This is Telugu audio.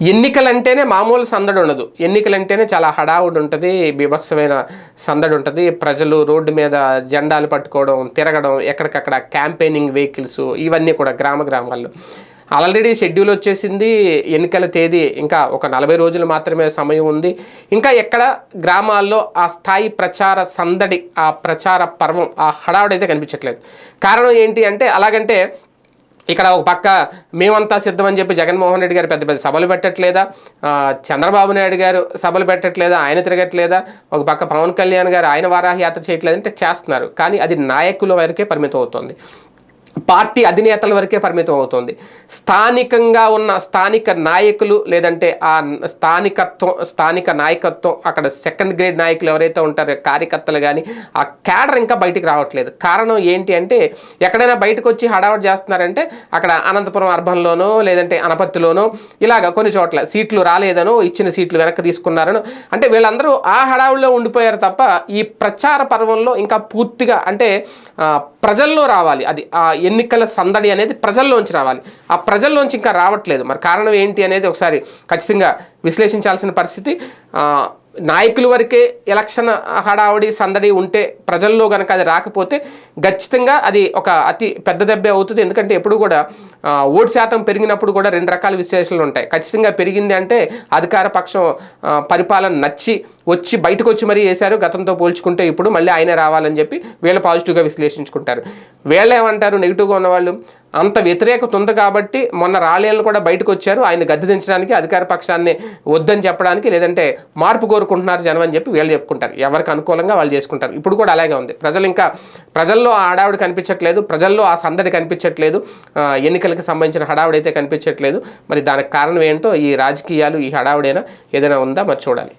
ఎన్నికలంటేనే మామూలు సందడి ఉండదు ఎన్నికలంటేనే చాలా హడావుడి ఉంటుంది బీభత్సమైన సందడి ఉంటుంది ప్రజలు రోడ్డు మీద జెండాలు పట్టుకోవడం తిరగడం ఎక్కడికక్కడ క్యాంపెయినింగ్ వెహికల్స్ ఇవన్నీ కూడా గ్రామ గ్రామాల్లో. ఆల్రెడీ షెడ్యూల్ వచ్చేసింది ఎన్నికల తేదీ ఇంకా ఒక నలభై రోజులు మాత్రమే సమయం ఉంది. ఇంకా ఎక్కడ గ్రామాల్లో ఆ స్థాయి ప్రచార సందడి ఆ ప్రచార పర్వం ఆ హడావుడైతే కనిపించట్లేదు. కారణం ఏంటి అంటే అలాగంటే ఇక్కడ ఒక పక్క మేమంతా సిద్ధం అని చెప్పి జగన్మోహన్ రెడ్డి గారు పెద్ద పెద్ద సభలు పెట్టట్లేదా? చంద్రబాబు నాయుడు గారు సభలు పెట్టట్లేదా? ఆయన తిరగట్లేదా? ఒక పక్క పవన్ కళ్యాణ్ గారు ఆయన వారాహ యాత్ర చేయట్లేదంటే చేస్తున్నారు. కానీ అది నాయకుల వరకే పరిమితం అవుతుంది పార్టీ అధినేతల వరకే పరిమితం అవుతుంది. స్థానికంగా ఉన్న స్థానిక నాయకులు లేదంటే ఆ స్థానికత్వం స్థానిక నాయకత్వం అక్కడ సెకండ్ గ్రేడ్ నాయకులు ఎవరైతే ఉంటారో కార్యకర్తలు కానీ ఆ క్యాడర్ ఇంకా బయటికి రావట్లేదు. కారణం ఏంటి అంటే ఎక్కడైనా బయటకు వచ్చి హడావడి చేస్తున్నారంటే అక్కడ అనంతపురం అర్బన్లోనో లేదంటే అనపత్తిలోనో ఇలాగ కొన్ని చోట్ల సీట్లు రాలేదనో ఇచ్చిన సీట్లు వెనక్కి తీసుకున్నారనో అంటే వీళ్ళందరూ ఆ హడావుడిలో ఉండిపోయారు తప్ప ఈ ప్రచార పర్వంలో ఇంకా పూర్తిగా అంటే ప్రజల్లో రావాలి. అది ఆ ఎన్నికల సందడి అనేది ప్రజల్లోంచి రావాలి. ఆ ప్రజల్లోంచి ఇంకా రావట్లేదు. మరి కారణం ఏంటి అనేది ఒకసారి ఖచ్చితంగా విశ్లేషించాల్సిన పరిస్థితి. నాయకులు నాయకుల వరకే ఎలక్షన్ హడావుడి సందడి ఉంటే ప్రజల్లో కనుక అది రాకపోతే ఖచ్చితంగా అది ఒక అతి పెద్ద దెబ్బే అవుతుంది. ఎందుకంటే ఎప్పుడు కూడా ఓటు శాతం పెరిగినప్పుడు కూడా రెండు రకాల విశ్లేషణలు ఉంటాయి. ఖచ్చితంగా పెరిగింది అంటే అధికార పక్షం పరిపాలన నచ్చి వచ్చి బయటకు వచ్చి మరీ వేశారు. గతంతో పోల్చుకుంటే ఇప్పుడు మళ్ళీ ఆయన రావాలని చెప్పి వీళ్ళు పాజిటివ్గా విశ్లేషించుకుంటారు. వీళ్ళు ఏమంటారు? నెగిటివ్గా ఉన్నవాళ్ళు. అంత వ్యతిరేకత ఉంది కాబట్టి మొన్న రాలేళ్ళు కూడా బయటకు వచ్చారు. ఆయన గద్దె దించడానికి అధికార పక్షాన్ని వద్దని చెప్పడానికి లేదంటే మార్పు కోరుకుంటున్నారు జనం అని చెప్పి వీళ్ళు చెప్పుకుంటారు. ఎవరికి అనుకూలంగా వాళ్ళు చేసుకుంటారు. ఇప్పుడు కూడా అలాగే ఉంది. ప్రజలు ఇంకా ప్రజల్లో ఆ హడావుడి కనిపించట్లేదు. ప్రజల్లో ఆ సందడి కనిపించట్లేదు. ఎన్నికలకు సంబంధించిన హడావుడి అయితే కనిపించట్లేదు. మరి దానికి కారణం ఏంటో ఈ రాజకీయాలు ఈ హడావుడైనా ఏదైనా ఉందా? మరి చూడాలి.